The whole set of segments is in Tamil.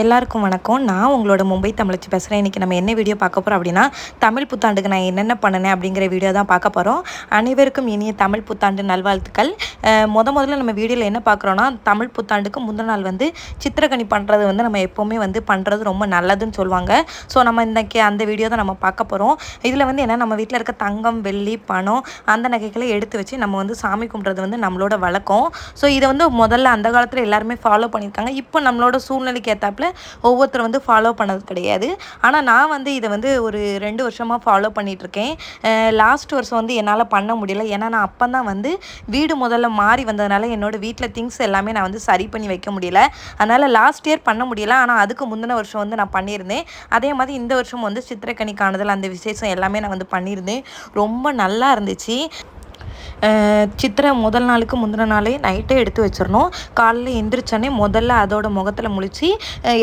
எல்லாருக்கும் வணக்கம். நான் உங்களோட மும்பை தமிழ்ச்சி பேசுகிறேன் இன்றைக்கி நம்ம என்ன வீடியோ பார்க்க போகிறோம் அப்படின்னா தமிழ் புத்தாண்டுக்கு நான் என்னென்ன பண்ணினேன் அப்படிங்கிற வீடியோ தான் பார்க்க போகிறோம் அனைவருக்கும் இனிய தமிழ் புத்தாண்டு நல்வாழ்த்துக்கள். முத முதல்ல நம்ம வீடியோவில் என்ன பார்க்குறோன்னா தமிழ் புத்தாண்டுக்கு முந்தின நாள் வந்து சித்திரக்கணி பண்ணுறது வந்து நம்ம எப்போவுமே வந்து பண்ணுறது ரொம்ப நல்லதுன்னு சொல்லுவாங்க. ஸோ நம்ம இன்றைக்கி அந்த வீடியோ தான் நம்ம பார்க்க போகிறோம் இதில் வந்து என்ன நம்ம வீட்டில் இருக்க தங்கம் வெள்ளி பணம் அந்த நகைகளை எடுத்து வச்சு நம்ம வந்து சாமி கும்பிட்றது வந்து நம்மளோட வழக்கம். ஸோ இதை வந்து முதல்ல அந்த காலத்தில் எல்லாருமே ஃபாலோ பண்ணியிருக்காங்க. இப்போ நம்மளோட சூழ்நிலைக்கு ஏற்றாப்புல ஒவ்வொருத்தரும் வந்து ஃபாலோ பண்ணது கிடையாது. ஆனால் நான் வந்து இதை வந்து ஒரு ரெண்டு வருஷமாக ஃபாலோ பண்ணிகிட்ருக்கேன் லாஸ்ட் வருஷம் வந்து என்னால் பண்ண முடியல. ஏன்னா நான் அப்போ தான் வந்து வீடு முதல்ல மாறி வந்ததுனால என்னோடய வீட்டில் திங்ஸ் எல்லாமே நான் வந்து சரி பண்ணி வைக்க முடியல. அதனால் லாஸ்ட் இயர் பண்ண முடியல. ஆனால் அதுக்கு முந்தின வருஷம் வந்து நான் பண்ணியிருந்தேன். அதே மாதிரி இந்த வருஷம் வந்து சித்திரக்கணி காணுதல் அந்த விசேஷம் எல்லாமே நான் வந்து பண்ணியிருந்தேன். ரொம்ப நல்லா இருந்துச்சு. சித்திரை முதல் நாளுக்கு முந்தின நாளே நைட்டே எடுத்து வச்சிடணும். காலையில் எந்திரிச்சோன்னே முதல்ல அதோட முகத்தில் முழிச்சு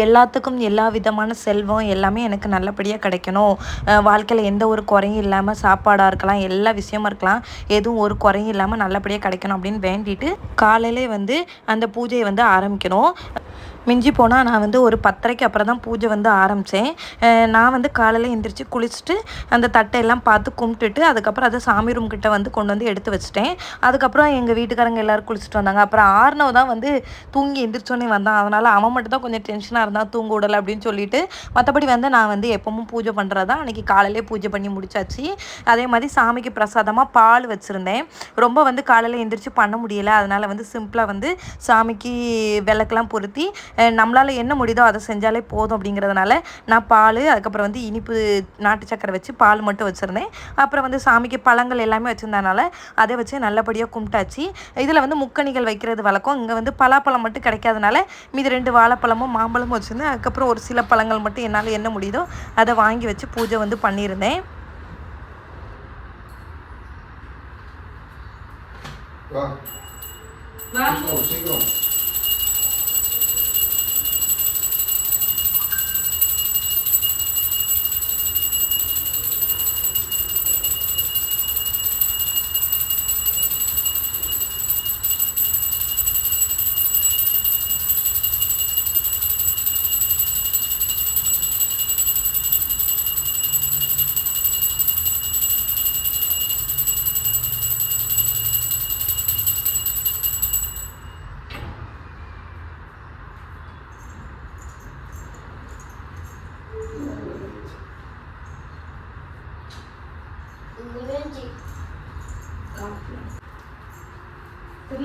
எல்லாத்துக்கும் எல்லா விதமான செல்வம் எல்லாமே எனக்கு நல்லபடியாக கிடைக்கணும். வாழ்க்கையில் எந்த ஒரு குறையும் இல்லாமல் சாப்பாடாக இருக்கலாம் எல்லா விஷயமா இருக்கலாம் எதுவும் ஒரு குறையும் இல்லாமல் நல்லபடியாக கிடைக்கணும் அப்படின்னு வேண்டிட்டு காலையிலே வந்து அந்த பூஜையை வந்து ஆரம்பிக்கணும். மிஞ்சி போனால் நான் வந்து ஒரு பத்தரைக்கு அப்புறம் தான் பூஜை வந்து ஆரம்பித்தேன் நான் வந்து காலையில் எந்திரிச்சு குளிச்சுட்டு அந்த தட்டையெல்லாம் பார்த்து கும்பிட்டுட்டு அதுக்கப்புறம் அதை சாமி ரூம் கிட்டே வந்து கொண்டு வந்து எடுத்து வச்சுட்டேன். அதுக்கப்புறம் எங்கள் வீட்டுக்காரங்க எல்லோரும் குளிச்சுட்டு வந்தாங்க. அப்புறம் ஆர்னவ் தான் வந்து தூங்கி எந்திரிச்சோன்னே வந்தான். அதனால் அவன் மட்டும் தான் கொஞ்சம் டென்ஷனாக இருந்தால் தூங்க விடலை அப்படின்னு சொல்லிட்டு மற்றபடி வந்து நான் வந்து எப்பவும் பூஜை பண்ணுறதா அன்றைக்கி காலையிலே பூஜை பண்ணி முடிச்சாச்சு. அதே மாதிரி சாமிக்கு பிரசாதமாக பால் வச்சுருந்தேன். ரொம்ப வந்து காலையில் எந்திரிச்சு பண்ண முடியல. அதனால் வந்து சிம்பிளாக வந்து சாமிக்கு விளக்கெல்லாம் பொருத்தி நம்மளால் என்ன முடியுதோ அதை செஞ்சாலே போதும் அப்படிங்கிறதுனால நான் பால் அதுக்கப்புறம் வந்து இனிப்பு நாட்டு சக்கரை வச்சு பால் மட்டும் வச்சுருந்தேன். அப்புறம் வந்து சாமிக்கு பழங்கள் எல்லாமே வச்சுருந்தனால அதை வச்சு நல்லபடியாக கும்பிட்டாச்சு. இதில் வந்து முக்கணிகள் வைக்கிறது வழக்கம். இங்கே வந்து பலாப்பழம் மட்டும் கிடைக்காதனால மீதி ரெண்டு வாழைப்பழமும் மாம்பழமும் வச்சுருந்தேன். அதுக்கப்புறம் ஒரு சில பழங்கள் மட்டும் என்னால் என்ன முடியுதோ அதை வாங்கி வச்சு பூஜை வந்து பண்ணியிருந்தேன். வா. சீக்கிரம் சீக்கிரம்.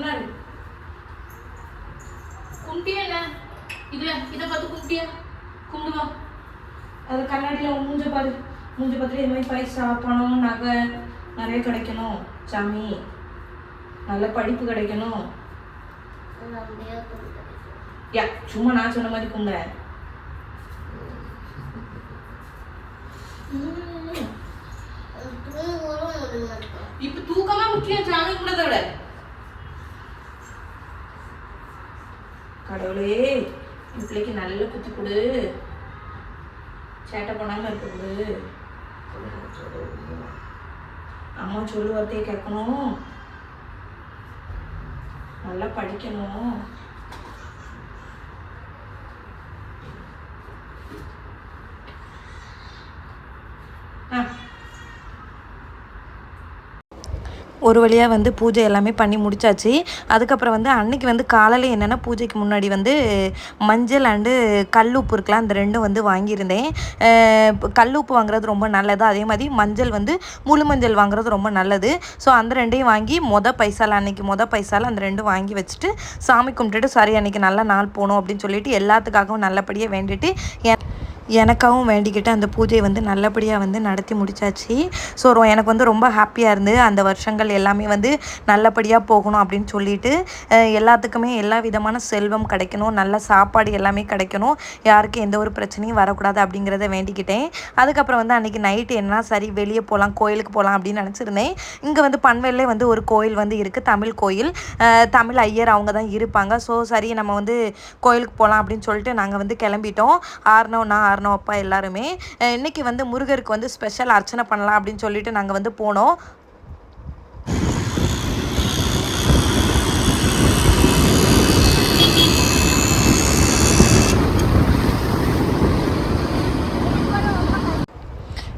திருநாள் கும்பிட்டியா என்ன? இதுல இதை பார்த்து கும்பிட்டியா கும்பிடுவா அது கண்ணாடியில் மூஞ்ச பாரு. மூஞ்ச பார்த்துட்டு இது மாதிரி பைசா பணம் நகை நிறைய கிடைக்கணும். சாமி நல்ல படிப்பு கிடைக்கணும். யா சும்மா நான் சொன்ன மாதிரி கும்பிட இப்ப தூக்கமா முக்கியம் சாமி கும்பிடத விட கடவுளே என் பிள்ளைக்கு நல்ல குத்தி கொடு. சேட்டை பண்ணாம இருக்க கொடு. அம்மா சொல்லு வார்த்தையை கேட்கணும். நல்லா படிக்கணும். ஒரு வழியாக வந்து பூஜை எல்லாமே பண்ணி முடிச்சாச்சு. அதுக்கப்புறம் வந்து அன்னைக்கு வந்து காலையில் என்னென்னா பூஜைக்கு முன்னாடி வந்து மஞ்சள் அண்டு கல்லுப்பு இருக்கலாம் அந்த ரெண்டும் வந்து வாங்கியிருந்தேன். கல் உப்பு கல்லுப்பு வாங்குறது ரொம்ப நல்லது. அதே மாதிரி மஞ்சள் வந்து முழு மஞ்சள் வாங்குறது ரொம்ப நல்லது. ஸோ அந்த ரெண்டையும் வாங்கி மொத பைசால அன்னைக்கு மொத பைசால அந்த ரெண்டும் வாங்கி வச்சுட்டு சாமி கும்பிட்டுட்டு சரி அன்னைக்கு நல்ல நாள் போகணும் அப்படின்னு சொல்லிட்டு எல்லாத்துக்காகவும் நல்லபடியாக வேண்டிட்டு என் எனக்காகவும் வேண்டிக்கிட்டு அந்த பூஜையை வந்து நல்லபடியாக வந்து நடத்தி முடிச்சாச்சு. ஸோ ரொ- எனக்கு வந்து ரொம்ப ஹாப்பியாக இருந்து அந்த வருஷங்கள் எல்லாமே வந்து நல்லபடியாக போகணும் அப்படின்னு சொல்லிட்டு எல்லாத்துக்குமே எல்லா விதமான செல்வம் கிடைக்கணும் நல்ல சாப்பாடு எல்லாமே கிடைக்கணும். யாருக்கும் எந்த ஒரு பிரச்சனையும் வரக்கூடாது அப்படிங்கிறத வேண்டிக்கிட்டேன். அதுக்கப்புறம் வந்து அன்றைக்கி நைட்டு என்ன சரி வெளியே போகலாம் கோயிலுக்கு போகலாம் அப்படின்னு நினச்சிருந்தேன். இங்கே வந்து பன்வேல்லே வந்து ஒரு கோயில் வந்து இருக்குது தமிழ் கோயில். தமிழ் ஐயர் அவங்க தான் இருப்பாங்க. ஸோ சரி நம்ம வந்து கோயிலுக்கு போகலாம் அப்படின்னு சொல்லிட்டு நாங்கள் வந்து கிளம்பிட்டோம். ஆறுனோன்னா நான் அப்பா எல்லாருமே. இன்றைக்கி இன்னைக்கு வந்து முருகருக்கு வந்து ஸ்பெஷல் அர்ச்சனை பண்ணலாம் அப்படின்னு சொல்லிட்டு நாங்கள் வந்து போனோம்.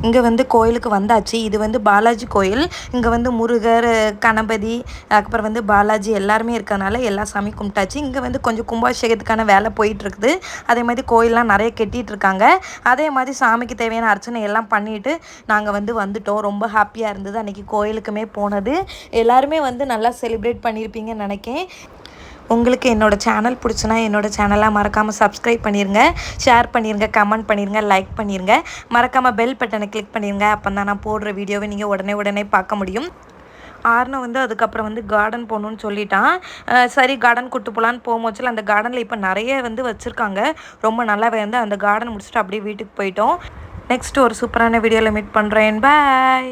இங்கே வந்து கோயிலுக்கு வந்தாச்சு. இது வந்து பாலாஜி கோயில். இங்கே வந்து முருகர் கணபதி அதுக்கப்புறம் வந்து பாலாஜி எல்லாருமே இருக்கிறதுனால எல்லா சாமி கும்பிட்டாச்சு. இங்கே வந்து கொஞ்சம் கும்பாபிஷேகத்துக்கான வேலை போயிட்டுருக்குது. அதே மாதிரி கோயிலெலாம் நிறைய கட்டிட்டு இருக்காங்க அதே மாதிரி சாமிக்கு தேவையான அர்ச்சனை எல்லாம் பண்ணிட்டு நாங்கள் வந்து வந்துட்டோம். ரொம்ப ஹாப்பியாக இருந்தது. அன்றைக்கி கோயிலுக்குமே போனது. எல்லாருமே வந்து நல்லா செலிப்ரேட் பண்ணியிருப்பீங்கன்னு நினைக்கேன். உங்களுக்கு என்னோட சேனல் பிடிச்சுன்னா என்னோட சேனலாக மறக்காமல் சப்ஸ்கிரைப் பண்ணிடுங்க ஷேர் பண்ணிடுங்க கமெண்ட் பண்ணிடுங்க லைக் பண்ணிடுங்க மறக்காமல் பெல் பட்டனை கிளிக் பண்ணிடுங்க அப்போ தான் நான் போடுற வீடியோவை நீங்கள் உடனே உடனே பார்க்க முடியும். ஆர்னை வந்து அதுக்கப்புறம் வந்து கார்டன் போகணுன்னு சொல்லிட்டான். சரி கார்டன் கூட்டு போகலான்னு போகும்போச்சில் அந்த கார்டனில் இப்போ நிறைய வந்து வச்சுருக்காங்க. ரொம்ப நல்லாவே வந்து அந்த கார்டன் முடிச்சுட்டு அப்படியே வீட்டுக்கு போயிட்டோம். நெக்ஸ்ட் ஒரு சூப்பரான வீடியோவில் மீட் பண்ணுறேன் பாய்